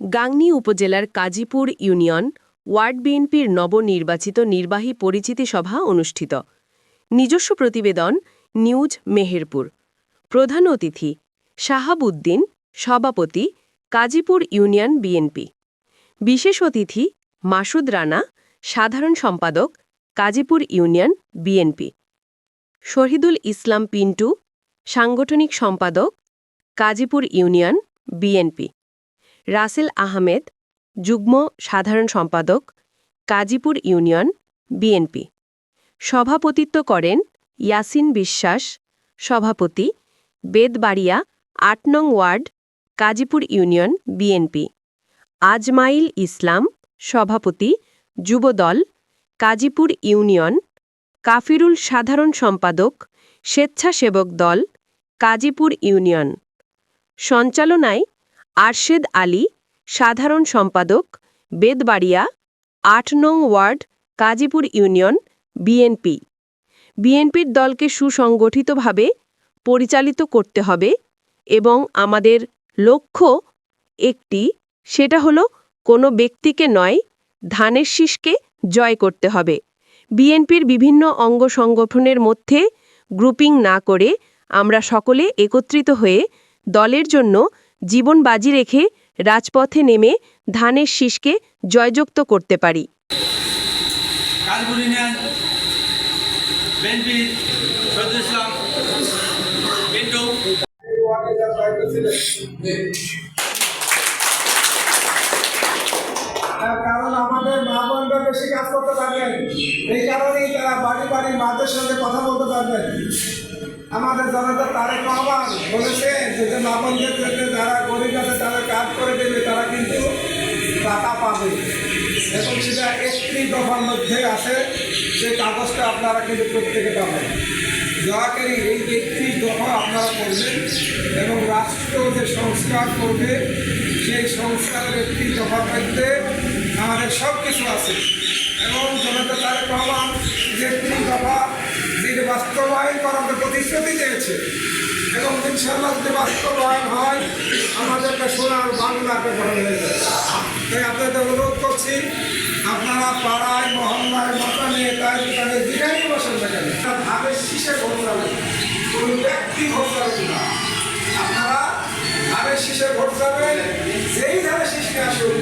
গাংনী উপজেলার Kazipur union ward বিএনপির নবনির্বাচিত নির্বাহী পরিচিতি সভা অনুষ্ঠিত। নিজস্ব প্রতিবেদন, নিউজ মেহেরপুর। প্রধান অতিথি, শাহাবুদ্দিন, সভাপতি, কাজীপুর ইউনিয়ন বিএনপি। বিশেষ অতিথি, মাসুদ রানা, সাধারণ সম্পাদক, কাজীপুর ইউনিয়ন বিএনপি। শহীদুল ইসলাম পিন্টু, সাংগঠনিক সম্পাদক, কাজীপুর ইউনিয়ন বিএনপি। রাসেল আহমেদ, যুগ্ম সাধারণ সম্পাদক কাজীপুর ইউনিয়ন, বিএনপি। সভাপতিত্ব করেন ইয়াসিন বিশ্বাস, সভাপতি, বেদবাড়িয়া, আট নং ward Kazipur union, BNP. Azmail Islam, সভাপতি, যুবদল কাজীপুর ইউনিয়ন, কাফিরুল সাধারণ সম্পাদক, স্বেচ্ছাসেবক দল কাজীপুর ইউনিয়ন। সঞ্চালনায় আরশেদ আলী, সাধারণ সম্পাদক, বেদবাড়িয়া, আট নং ওয়ার্ড, কাজীপুর ইউনিয়ন, বিএনপি। বিএনপির দলকে সুসংগঠিতভাবে পরিচালিত করতে হবে এবং আমাদের লক্ষ্য একটি, সেটা হলো কোনো ব্যক্তিকে নয়, ধানের শীষকে জয় করতে হবে। বিএনপির বিভিন্ন অঙ্গ সংগঠনের মধ্যে গ্রুপিং না করে আমরা সকলে একত্রিত হয়ে দলের জন্য জীবন বাজি রেখে রাজপথে নেমে ধানের শীষকে জয়যুক্ত করতে পারি। কাজ করতে পারবেন। এই কারণেই তারা বাড়ি বাড়ি মাদের সঙ্গে কথা বলতে পারবেন। আমাদের জনতা তারেক রহমান বলেছে যে যে মা জন্য যারা গরিব আছে, তারা কাজ করে দেবে, তারা কিন্তু টাকা পাবে। এবং সেটা একটি দফার মধ্যে আছে, সেই কাগজটা আপনারা কিন্তু প্রত্যেকে পাবেন। দয়া করে এই একত্রিশ দফা আপনারা করবেন এবং রাষ্ট্র যে সংস্কার করবে, সেই সংস্কারের একটি দফার মধ্যে আমাদের সব কিছু আছে। এবং জনতা তারেক রহমান যে একটি দফা যেটি বাস্তবায়ন করার প্রতিশ্রুতি দিয়েছে, এবং ইনশাল্লাহ যদি বাস্তবায়ন হয় আমাদেরকে সোনার বাংলাকে বড় হয়ে যাবে। তাই আপনাদের অনুরোধ করছি, আপনারা পাড়ায়, মহল্লায়, মকানে তাই দোকানে যেখানেই বসেন না কেন ভাবে শীষে ভোট যাবেন কোনো ব্যক্তি ভোট যাবেন না। আপনারা ধারে শীষে ভোট যাবেন যেই ধারে শীষে আসুন।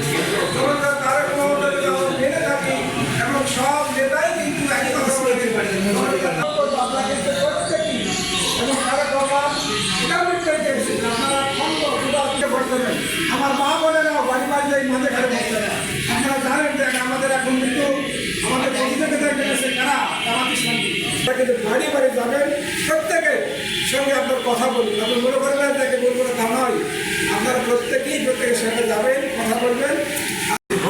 নিশ্চয়ই চেয়েছে যে আপনারা খন্ড দুটো ভোট আমার মা বোনেরাও বাড়ি বাড়ি যাই মাঝে ঘরে ভোট দেবেন আপনারা জানেন যে আমাদের এখন কিন্তু আমাদের প্রতিযোগিতায় গেছে কারা তারা শান্তি কিন্তু বাড়ি বাড়ি যাবেন প্রত্যেকে সঙ্গে আপনার কথা বলুন আপনি মনে করবেন তাকে বলব না তা নয় আপনারা প্রত্যেকেই প্রত্যেকের সঙ্গে যাবেন কথা বলবেন দীর্ঘ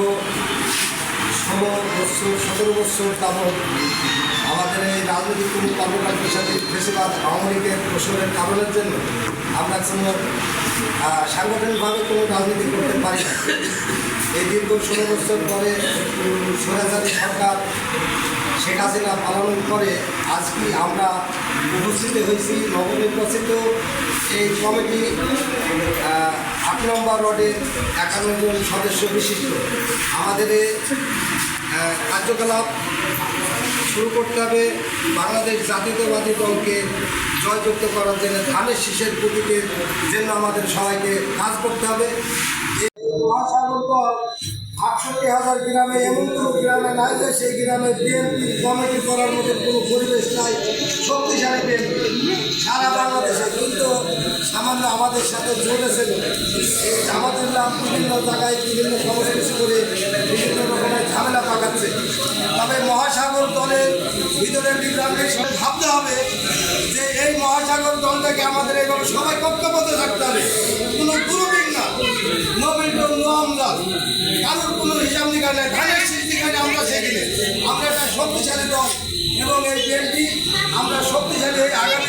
ষোলো বছর সতেরো বছর তাবৎ রাজনৈতিক কোনো কর্মকাণ্ডের সাথে বেশিরভাগ আওয়ামী লীগের প্রশ্নের কারণের জন্য আমরা কোনো সাংগঠনিকভাবে কোনো রাজনীতি করতে পারি না, এই দীর্ঘ ষোলো বছর পরে স্বৈরাচারী সরকার শেখ হাসিনা পালন করে আজকে আমরা উপস্থিত হয়েছি? নবনির্বাচিত এই কমিটি আট নম্বর ওয়ার্ডের একান্ন জন সদস্য বিশিষ্ট। আমাদের কার্যকলাপ শুরু করতে হবে। বাংলাদেশ জাতীয়তাবাদী দলকে জয়যুক্ত করার জন্য ধানের শীষের প্রতীকের জন্য আমাদের সবাইকে কাজ করতে হবে। আটষট্টি হাজার গ্রামে, এমন কোনো গ্রামে নাই যে সেই গ্রামে বিএনপি কমিটি করার মতো কোনো পরিবেশ নাই। শক্তিশালী বিএনপি। সারা বাংলাদেশে কিন্তু সামান্য আমাদের সাথে চলেছিল এই জামাতুল্লাহ বিভিন্ন জায়গায় বিভিন্ন সমস্যা করে বিভিন্ন পাকাচ্ছে তবে মহাসাগর দলের ভিতরে বিভ্রান্তির সঙ্গে ভাবতে হবে যে এই মহাসাগর দলটাকে আমাদের এইভাবে সবাই কক্ষপথে থাকতে হবে। কোনো গ্রুপিং না। নবীন নো আমরা। কারোর কোনো হিসাব নিকাশ নেই। ধানের শীষ যেখানে আমরা সেখানে আমরা একটা শক্তিশালী দল এবং এই আমরা শক্তিশালী আগামী